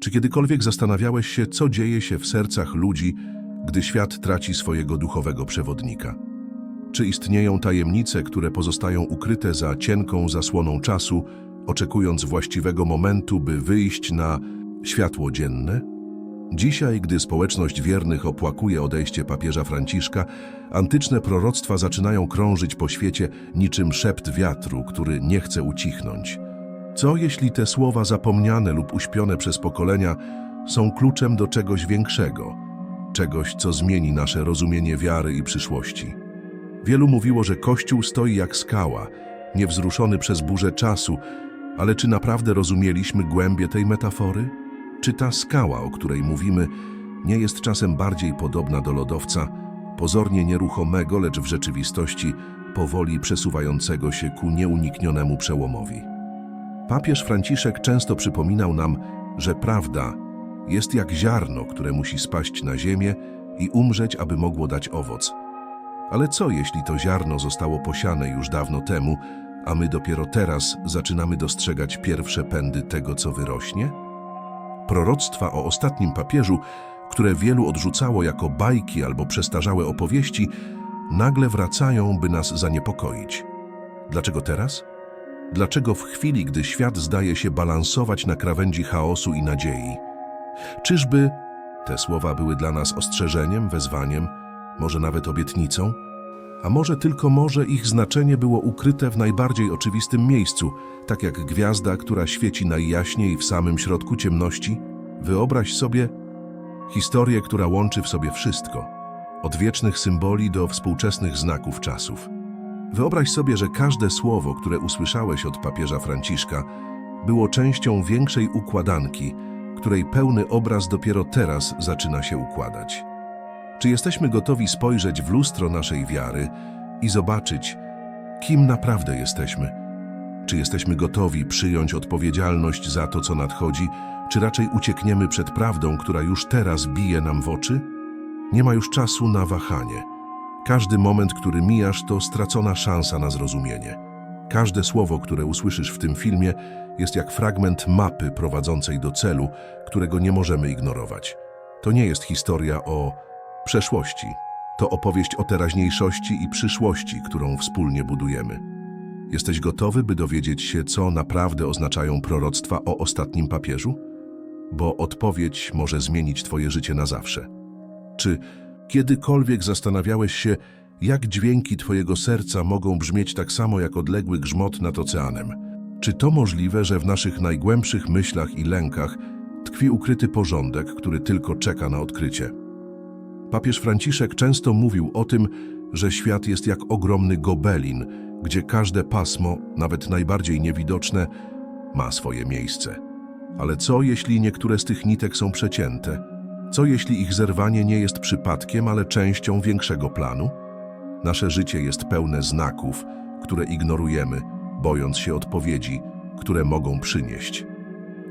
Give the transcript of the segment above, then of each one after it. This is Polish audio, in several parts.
Czy kiedykolwiek zastanawiałeś się, co dzieje się w sercach ludzi, gdy świat traci swojego duchowego przewodnika? Czy istnieją tajemnice, które pozostają ukryte za cienką zasłoną czasu, oczekując właściwego momentu, by wyjść na światło dzienne? Dzisiaj, gdy społeczność wiernych opłakuje odejście papieża Franciszka, antyczne proroctwa zaczynają krążyć po świecie niczym szept wiatru, który nie chce ucichnąć. Co jeśli te słowa zapomniane lub uśpione przez pokolenia są kluczem do czegoś większego, czegoś, co zmieni nasze rozumienie wiary i przyszłości? Wielu mówiło, że Kościół stoi jak skała, niewzruszony przez burzę czasu, ale czy naprawdę rozumieliśmy głębię tej metafory? Czy ta skała, o której mówimy, nie jest czasem bardziej podobna do lodowca, pozornie nieruchomego, lecz w rzeczywistości powoli przesuwającego się ku nieuniknionemu przełomowi? Papież Franciszek często przypominał nam, że prawda jest jak ziarno, które musi spaść na ziemię i umrzeć, aby mogło dać owoc. Ale co jeśli to ziarno zostało posiane już dawno temu, a my dopiero teraz zaczynamy dostrzegać pierwsze pędy tego, co wyrośnie? Proroctwa o ostatnim papieżu, które wielu odrzucało jako bajki albo przestarzałe opowieści, nagle wracają, by nas zaniepokoić. Dlaczego teraz? Dlaczego w chwili, gdy świat zdaje się balansować na krawędzi chaosu i nadziei? Czyżby te słowa były dla nas ostrzeżeniem, wezwaniem, może nawet obietnicą? A może tylko może ich znaczenie było ukryte w najbardziej oczywistym miejscu, tak jak gwiazda, która świeci najjaśniej w samym środku ciemności? Wyobraź sobie historię, która łączy w sobie wszystko, od wiecznych symboli do współczesnych znaków czasów. Wyobraź sobie, że każde słowo, które usłyszałeś od papieża Franciszka, było częścią większej układanki, której pełny obraz dopiero teraz zaczyna się układać. Czy jesteśmy gotowi spojrzeć w lustro naszej wiary i zobaczyć, kim naprawdę jesteśmy? Czy jesteśmy gotowi przyjąć odpowiedzialność za to, co nadchodzi, czy raczej uciekniemy przed prawdą, która już teraz bije nam w oczy? Nie ma już czasu na wahanie. Każdy moment, który mijasz, to stracona szansa na zrozumienie. Każde słowo, które usłyszysz w tym filmie, jest jak fragment mapy prowadzącej do celu, którego nie możemy ignorować. To nie jest historia o przeszłości. To opowieść o teraźniejszości i przyszłości, którą wspólnie budujemy. Jesteś gotowy, by dowiedzieć się, co naprawdę oznaczają proroctwa o ostatnim papieżu? Bo odpowiedź może zmienić Twoje życie na zawsze. Czy kiedykolwiek zastanawiałeś się, jak dźwięki Twojego serca mogą brzmieć tak samo jak odległy grzmot nad oceanem? Czy to możliwe, że w naszych najgłębszych myślach i lękach tkwi ukryty porządek, który tylko czeka na odkrycie? Papież Franciszek często mówił o tym, że świat jest jak ogromny gobelin, gdzie każde pasmo, nawet najbardziej niewidoczne, ma swoje miejsce. Ale co jeśli niektóre z tych nitek są przecięte? Co jeśli ich zerwanie nie jest przypadkiem, ale częścią większego planu? Nasze życie jest pełne znaków, które ignorujemy, bojąc się odpowiedzi, które mogą przynieść.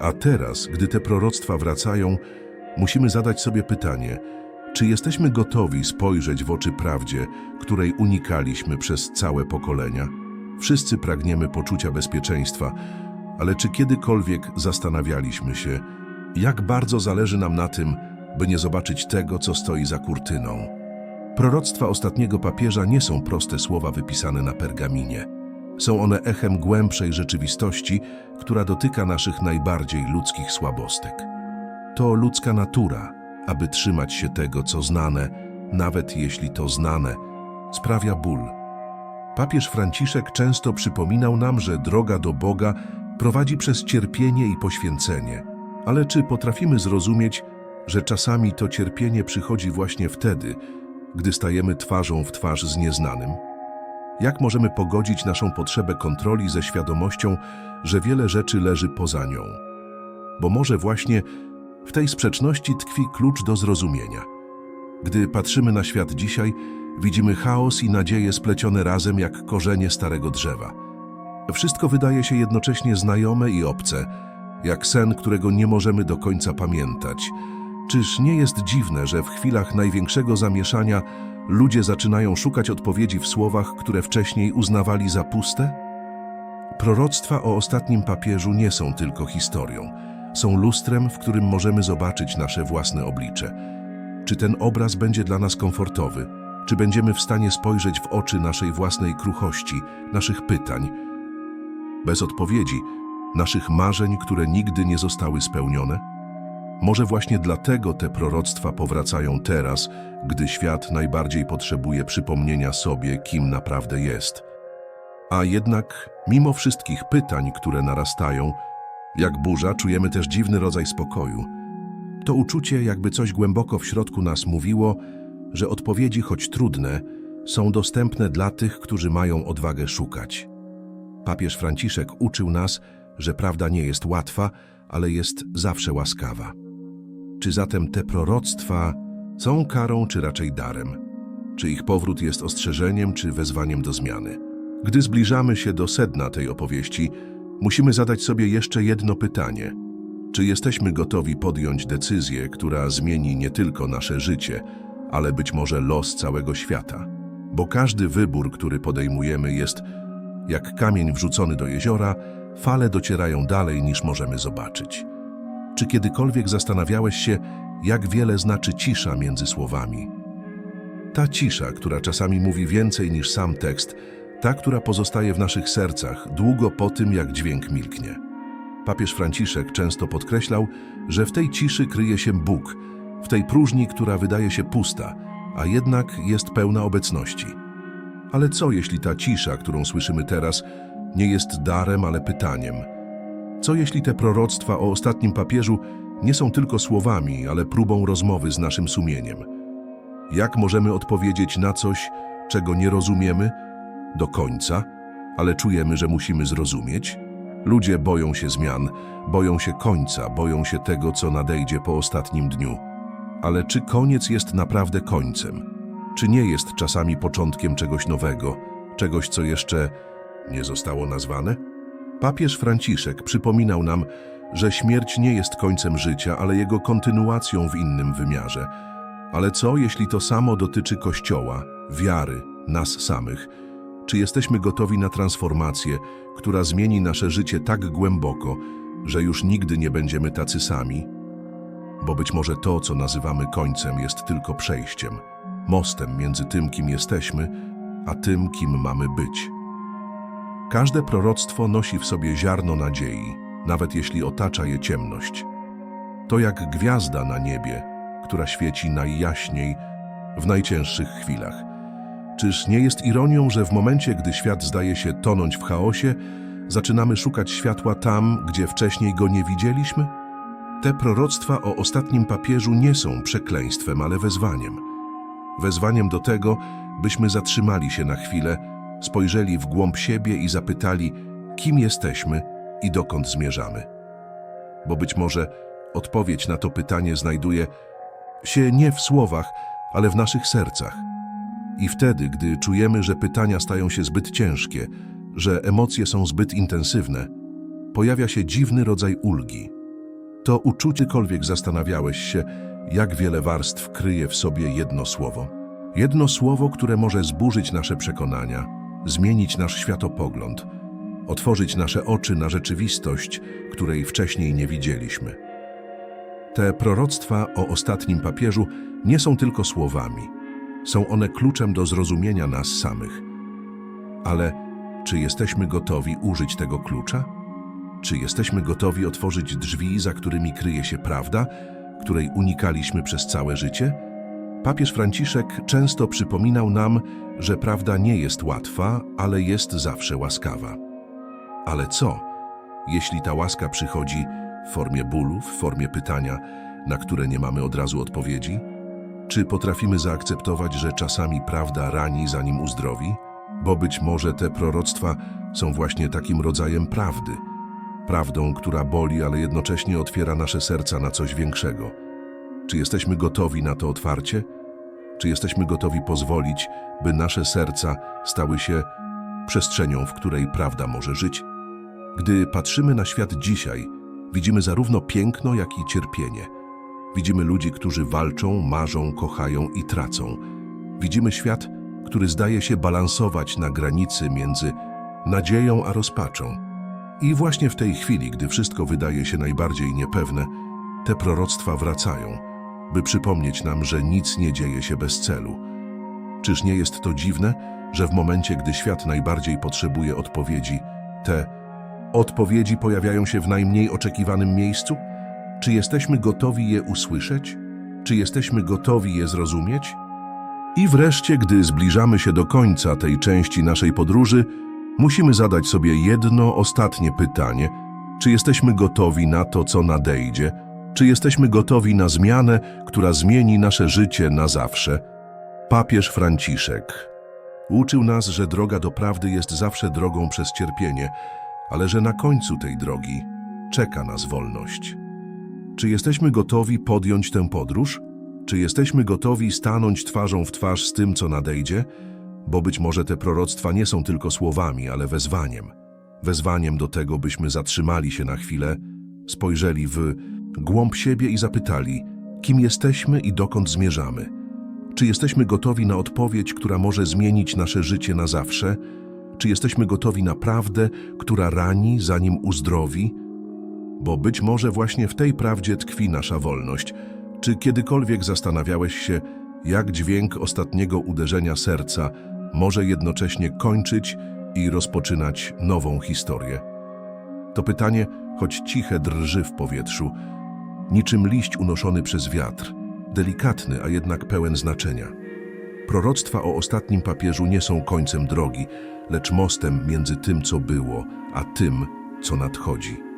A teraz, gdy te proroctwa wracają, musimy zadać sobie pytanie, czy jesteśmy gotowi spojrzeć w oczy prawdzie, której unikaliśmy przez całe pokolenia? Wszyscy pragniemy poczucia bezpieczeństwa, ale czy kiedykolwiek zastanawialiśmy się, jak bardzo zależy nam na tym, by nie zobaczyć tego, co stoi za kurtyną? Proroctwa ostatniego papieża nie są proste słowa wypisane na pergaminie. Są one echem głębszej rzeczywistości, która dotyka naszych najbardziej ludzkich słabostek. To ludzka natura, aby trzymać się tego, co znane, nawet jeśli to znane sprawia ból. Papież Franciszek często przypominał nam, że droga do Boga prowadzi przez cierpienie i poświęcenie. Ale czy potrafimy zrozumieć, że czasami to cierpienie przychodzi właśnie wtedy, gdy stajemy twarzą w twarz z nieznanym? Jak możemy pogodzić naszą potrzebę kontroli ze świadomością, że wiele rzeczy leży poza nią? Bo może właśnie w tej sprzeczności tkwi klucz do zrozumienia. Gdy patrzymy na świat dzisiaj, widzimy chaos i nadzieję splecione razem jak korzenie starego drzewa. Wszystko wydaje się jednocześnie znajome i obce, jak sen, którego nie możemy do końca pamiętać. Czyż nie jest dziwne, że w chwilach największego zamieszania ludzie zaczynają szukać odpowiedzi w słowach, które wcześniej uznawali za puste? Proroctwa o ostatnim papieżu nie są tylko historią. są lustrem, w którym możemy zobaczyć nasze własne oblicze. Czy ten obraz będzie dla nas komfortowy? Czy będziemy w stanie spojrzeć w oczy naszej własnej kruchości, naszych pytań, bez odpowiedzi, naszych marzeń, które nigdy nie zostały spełnione? Może właśnie dlatego te proroctwa powracają teraz, gdy świat najbardziej potrzebuje przypomnienia sobie, kim naprawdę jest. A jednak, mimo wszystkich pytań, które narastają, jak burza, czujemy też dziwny rodzaj spokoju. To uczucie, jakby coś głęboko w środku nas mówiło, że odpowiedzi, choć trudne, są dostępne dla tych, którzy mają odwagę szukać. Papież Franciszek uczył nas, że prawda nie jest łatwa, ale jest zawsze łaskawa. Czy zatem te proroctwa są karą, czy raczej darem? Czy ich powrót jest ostrzeżeniem, czy wezwaniem do zmiany? Gdy zbliżamy się do sedna tej opowieści, musimy zadać sobie jeszcze jedno pytanie. Czy jesteśmy gotowi podjąć decyzję, która zmieni nie tylko nasze życie, ale być może los całego świata? Bo każdy wybór, który podejmujemy, jest jak kamień wrzucony do jeziora, fale docierają dalej niż możemy zobaczyć. Czy kiedykolwiek zastanawiałeś się, jak wiele znaczy cisza między słowami? Ta cisza, która czasami mówi więcej niż sam tekst, ta, która pozostaje w naszych sercach długo po tym, jak dźwięk milknie. Papież Franciszek często podkreślał, że w tej ciszy kryje się Bóg, w tej próżni, która wydaje się pusta, a jednak jest pełna obecności. Ale co jeśli ta cisza, którą słyszymy teraz, nie jest darem, ale pytaniem? Co jeśli te proroctwa o ostatnim papieżu nie są tylko słowami, ale próbą rozmowy z naszym sumieniem? Jak możemy odpowiedzieć na coś, czego nie rozumiemy do końca, ale czujemy, że musimy zrozumieć? Ludzie boją się zmian, boją się końca, boją się tego, co nadejdzie po ostatnim dniu. Ale czy koniec jest naprawdę końcem? Czy nie jest czasami początkiem czegoś nowego, czegoś, co jeszcze nie zostało nazwane? Papież Franciszek przypominał nam, że śmierć nie jest końcem życia, ale jego kontynuacją w innym wymiarze. Ale co, jeśli to samo dotyczy Kościoła, wiary, nas samych? Czy jesteśmy gotowi na transformację, która zmieni nasze życie tak głęboko, że już nigdy nie będziemy tacy sami? Bo być może to, co nazywamy końcem, jest tylko przejściem, mostem między tym, kim jesteśmy, a tym, kim mamy być. Każde proroctwo nosi w sobie ziarno nadziei, nawet jeśli otacza je ciemność. To jak gwiazda na niebie, która świeci najjaśniej w najcięższych chwilach. Czyż nie jest ironią, że w momencie, gdy świat zdaje się tonąć w chaosie, zaczynamy szukać światła tam, gdzie wcześniej go nie widzieliśmy? Te proroctwa o ostatnim papieżu nie są przekleństwem, ale wezwaniem. Wezwaniem do tego, byśmy zatrzymali się na chwilę, spojrzeli w głąb siebie i zapytali, kim jesteśmy i dokąd zmierzamy. Bo być może odpowiedź na to pytanie znajduje się nie w słowach, ale w naszych sercach. I wtedy, gdy czujemy, że pytania stają się zbyt ciężkie, że emocje są zbyt intensywne, pojawia się dziwny rodzaj ulgi. To uczuciekolwiek zastanawiałeś się, jak wiele warstw kryje w sobie jedno słowo. Jedno słowo, które może zburzyć nasze przekonania, zmienić nasz światopogląd, otworzyć nasze oczy na rzeczywistość, której wcześniej nie widzieliśmy. Te proroctwa o ostatnim papieżu nie są tylko słowami. Są one kluczem do zrozumienia nas samych. Ale czy jesteśmy gotowi użyć tego klucza? Czy jesteśmy gotowi otworzyć drzwi, za którymi kryje się prawda, której unikaliśmy przez całe życie? Papież Franciszek często przypominał nam, że prawda nie jest łatwa, ale jest zawsze łaskawa. Ale co, jeśli ta łaska przychodzi w formie bólu, w formie pytania, na które nie mamy od razu odpowiedzi? Czy potrafimy zaakceptować, że czasami prawda rani, zanim uzdrowi? Bo być może te proroctwa są właśnie takim rodzajem prawdy. Prawdą, która boli, ale jednocześnie otwiera nasze serca na coś większego. Czy jesteśmy gotowi na to otwarcie? Czy jesteśmy gotowi pozwolić, by nasze serca stały się przestrzenią, w której prawda może żyć? Gdy patrzymy na świat dzisiaj, widzimy zarówno piękno, jak i cierpienie. Widzimy ludzi, którzy walczą, marzą, kochają i tracą. Widzimy świat, który zdaje się balansować na granicy między nadzieją a rozpaczą. I właśnie w tej chwili, gdy wszystko wydaje się najbardziej niepewne, te proroctwa wracają, by przypomnieć nam, że nic nie dzieje się bez celu. Czyż nie jest to dziwne, że w momencie, gdy świat najbardziej potrzebuje odpowiedzi, te odpowiedzi pojawiają się w najmniej oczekiwanym miejscu? Czy jesteśmy gotowi je usłyszeć? Czy jesteśmy gotowi je zrozumieć? I wreszcie, gdy zbliżamy się do końca tej części naszej podróży, musimy zadać sobie jedno ostatnie pytanie: czy jesteśmy gotowi na to, co nadejdzie? Czy jesteśmy gotowi na zmianę, która zmieni nasze życie na zawsze? Papież Franciszek uczył nas, że droga do prawdy jest zawsze drogą przez cierpienie, ale że na końcu tej drogi czeka nas wolność. Czy jesteśmy gotowi podjąć tę podróż? Czy jesteśmy gotowi stanąć twarzą w twarz z tym, co nadejdzie? Bo być może te proroctwa nie są tylko słowami, ale wezwaniem. Wezwaniem do tego, byśmy zatrzymali się na chwilę, spojrzeli w głąb siebie i zapytali, kim jesteśmy i dokąd zmierzamy. Czy jesteśmy gotowi na odpowiedź, która może zmienić nasze życie na zawsze? Czy jesteśmy gotowi na prawdę, która rani, zanim uzdrowi? Bo być może właśnie w tej prawdzie tkwi nasza wolność. Czy kiedykolwiek zastanawiałeś się, jak dźwięk ostatniego uderzenia serca może jednocześnie kończyć i rozpoczynać nową historię? To pytanie, choć ciche, drży w powietrzu, niczym liść unoszony przez wiatr, delikatny, a jednak pełen znaczenia. Proroctwa o ostatnim papieżu nie są końcem drogi, lecz mostem między tym, co było, a tym, co nadchodzi.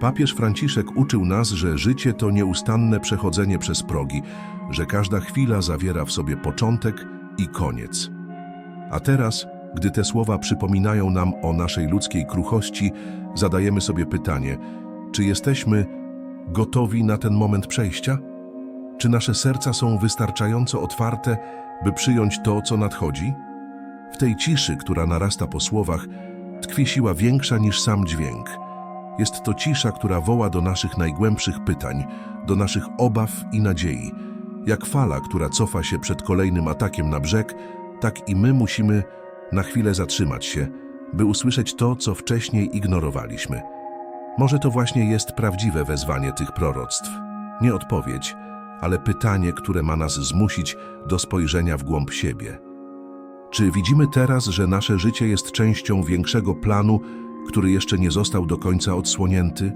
Papież Franciszek uczył nas, że życie to nieustanne przechodzenie przez progi, że każda chwila zawiera w sobie początek i koniec. A teraz, gdy te słowa przypominają nam o naszej ludzkiej kruchości, zadajemy sobie pytanie, czy jesteśmy gotowi na ten moment przejścia? Czy nasze serca są wystarczająco otwarte, by przyjąć to, co nadchodzi? W tej ciszy, która narasta po słowach, tkwi siła większa niż sam dźwięk. Jest to cisza, która woła do naszych najgłębszych pytań, do naszych obaw i nadziei. Jak fala, która cofa się przed kolejnym atakiem na brzeg, tak i my musimy na chwilę zatrzymać się, by usłyszeć to, co wcześniej ignorowaliśmy. Może to właśnie jest prawdziwe wezwanie tych proroctw. Nie odpowiedź, ale pytanie, które ma nas zmusić do spojrzenia w głąb siebie. Czy widzimy teraz, że nasze życie jest częścią większego planu, który jeszcze nie został do końca odsłonięty?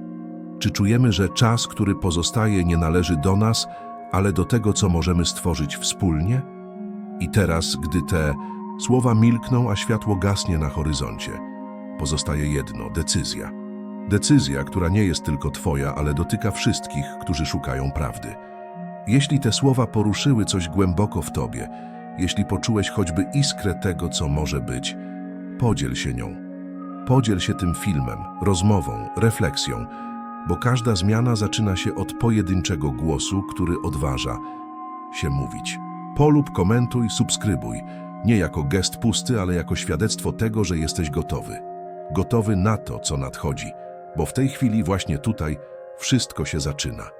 Czy czujemy, że czas, który pozostaje, nie należy do nas, ale do tego, co możemy stworzyć wspólnie? I teraz, gdy te słowa milkną, a światło gasnie na horyzoncie, pozostaje jedno decyzja. Decyzja, która nie jest tylko Twoja, ale dotyka wszystkich, którzy szukają prawdy. Jeśli te słowa poruszyły coś głęboko w Tobie, jeśli poczułeś choćby iskrę tego, co może być, podziel się nią. Podziel się tym filmem, rozmową, refleksją, bo każda zmiana zaczyna się od pojedynczego głosu, który odważa się mówić. Polub, komentuj, subskrybuj, nie jako gest pusty, ale jako świadectwo tego, że jesteś gotowy. Gotowy na to, co nadchodzi, bo w tej chwili właśnie tutaj wszystko się zaczyna.